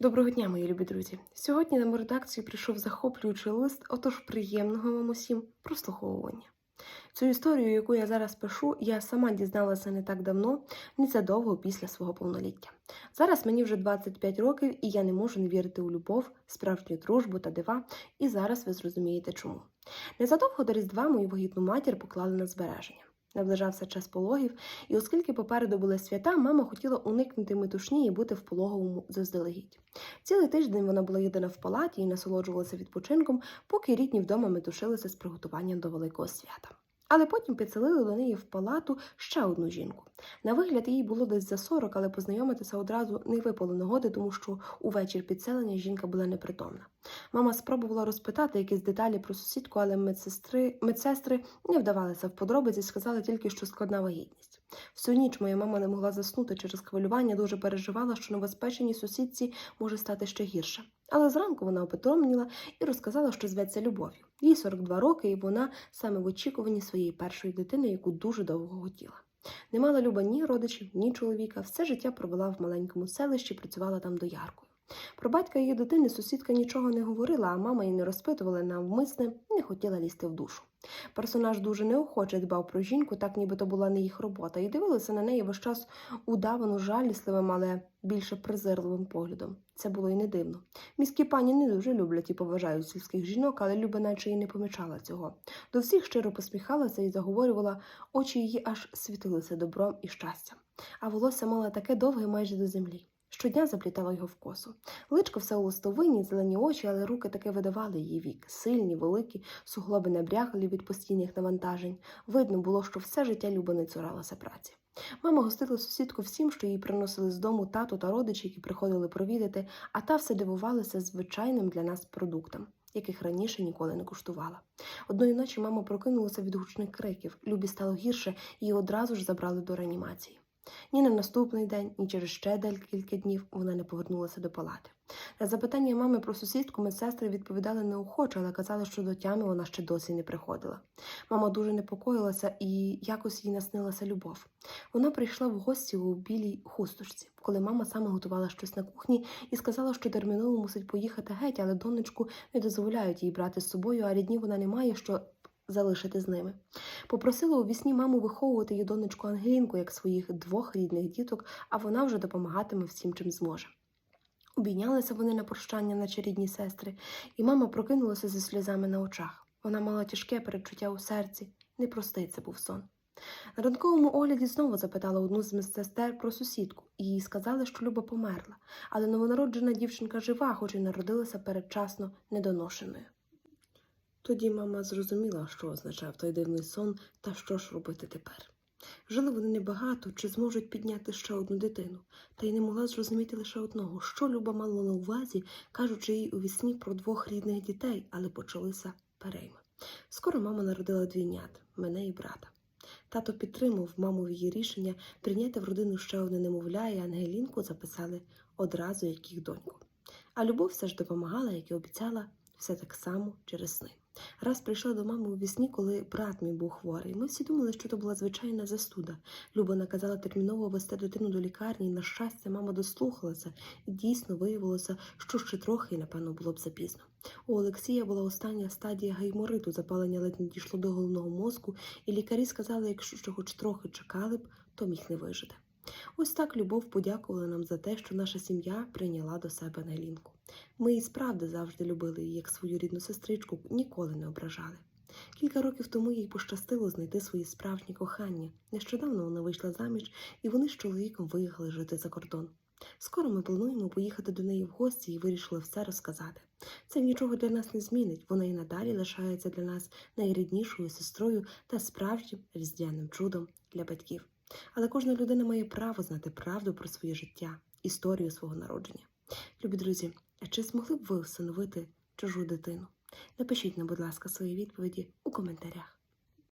Доброго дня, мої любі друзі. Сьогодні на мою редакцію прийшов захоплюючий лист, отож приємного вам усім прослуховування. Цю історію, яку я зараз пишу, я сама дізналася не так давно, незадовго після свого повноліття. Зараз мені вже 25 років, і я не можу не вірити у любов, справжню дружбу та дива, і зараз ви зрозумієте чому. Незадовго до Різдва мою вагітну матір поклали на збереження. Наближався час пологів, і оскільки попереду були свята, мама хотіла уникнути метушні і бути в пологовому заздалегідь. Цілий тиждень вона була єдина в палаті і насолоджувалася відпочинком, поки рідні вдома метушилися з приготуванням до великого свята. Але потім підселили до неї в палату ще одну жінку. На вигляд їй було десь за 40, але познайомитися одразу не випало нагоди, тому що у вечір підселення жінка була непритомна. Мама спробувала розпитати якісь деталі про сусідку, але медсестри, медсестри не вдавалися в подробиці, сказали тільки, що складна вагітність. Всю ніч моя мама не могла заснути через хвилювання, дуже переживала, що новоспеченій сусідці може стати ще гірше. Але зранку вона опитомніла і розказала, що зветься любов'ю. Їй 42 роки, і вона саме в очікуванні своєї першої дитини, яку дуже довго хотіла. Не мала люба ні родичів, ні чоловіка. Все життя провела в маленькому селищі, працювала там дояркою. Про батька її дитини сусідка нічого не говорила, а мама її не розпитувала навмисне, не хотіла лізти в душу. Персонаж дуже неохоче дбав про жінку, так ніби то була не їх робота, і дивилися на неї весь час удавано жалісливим, але більше презирливим поглядом. Це було й не дивно. Міські пані не дуже люблять і поважають сільських жінок, але Люба наче й не помічала цього. До всіх щиро посміхалася і заговорювала, очі її аж світилися добром і щастям. А волосся мала таке довге майже до землі. Щодня заплітала його в косу. Личко все у листовині, зелені очі, але руки таки видавали її вік. Сильні, великі, суглоби набряглі від постійних навантажень. Видно було, що все життя Люба не цуралася праці. Мама гостила сусідку всім, що їй приносили з дому тато та родичі, які приходили провідати, а та все дивувалася звичайним для нас продуктам, яких раніше ніколи не куштувала. Одної ночі мама прокинулася від гучних криків. Любі стало гірше, її одразу ж забрали до реанімації. Ні на наступний день, ні через ще декілька днів вона не повернулася до палати. На запитання мами про сусідку медсестри відповідали неохоче, але казали, що до тями вона ще досі не приходила. Мама дуже непокоїлася і якось їй наснилася любов. Вона прийшла в гості у білій хусточці, коли мама саме готувала щось на кухні і сказала, що терміново мусить поїхати геть, але донечку не дозволяють їй брати з собою, а рідні вона не має, що залишити з ними. Попросила у вісні маму виховувати її донечку Ангелінку як своїх двох рідних діток, а вона вже допомагатиме всім, чим зможе. Обійнялися вони на прощання, наче рідні сестри, і мама прокинулася зі сльозами на очах. Вона мала тяжке перечуття у серці. Непростий це був сон. На ранковому огляді знову запитала одну з медсестер про сусідку, і їй сказали, що Люба померла, але новонароджена дівчинка жива, хоч і народилася передчасно недоношеною. Тоді мама зрозуміла, що означав той дивний сон та що ж робити тепер. Жили вони небагато, чи зможуть підняти ще одну дитину, та й не могла зрозуміти лише одного, що Люба мала на увазі, кажучи їй у вісні про двох рідних дітей, але почалися перейми. Скоро мама народила двійнят мене і брата. Тато підтримав маму її рішення прийняти в родину ще одне немовля, і Ангелінку записали одразу як їх доньку. А любов все ж допомагала, як і обіцяла, все так само через сни. Раз прийшла до мами у вісні, коли брат мій був хворий. Ми всі думали, що це була звичайна застуда. Люба наказала терміново вести дитину до лікарні, і, на щастя, мама дослухалася, і дійсно виявилося, що ще трохи, і, напевно, було б запізно. У Олексія була остання стадія гаймориту, запалення ледь не дійшло до головного мозку, і лікарі сказали, якщо ще хоч трохи чекали б, то міг не вижити. Ось так любов подякувала нам за те, що наша сім'я прийняла до себе Ангелінку. Ми і справді завжди любили її як свою рідну сестричку, ніколи не ображали. Кілька років тому їй пощастило знайти свої справжні кохання. Нещодавно вона вийшла заміж, і вони з чоловіком виїхали жити за кордон. Скоро ми плануємо поїхати до неї в гості і вирішили все розказати. Це нічого для нас не змінить, вона і надалі лишається для нас найріднішою сестрою та справжнім різдвяним чудом для батьків. Але кожна людина має право знати правду про своє життя, історію свого народження. Любі друзі, а чи змогли б ви встановити чужу дитину? Напишіть нам, будь ласка, свої відповіді у коментарях.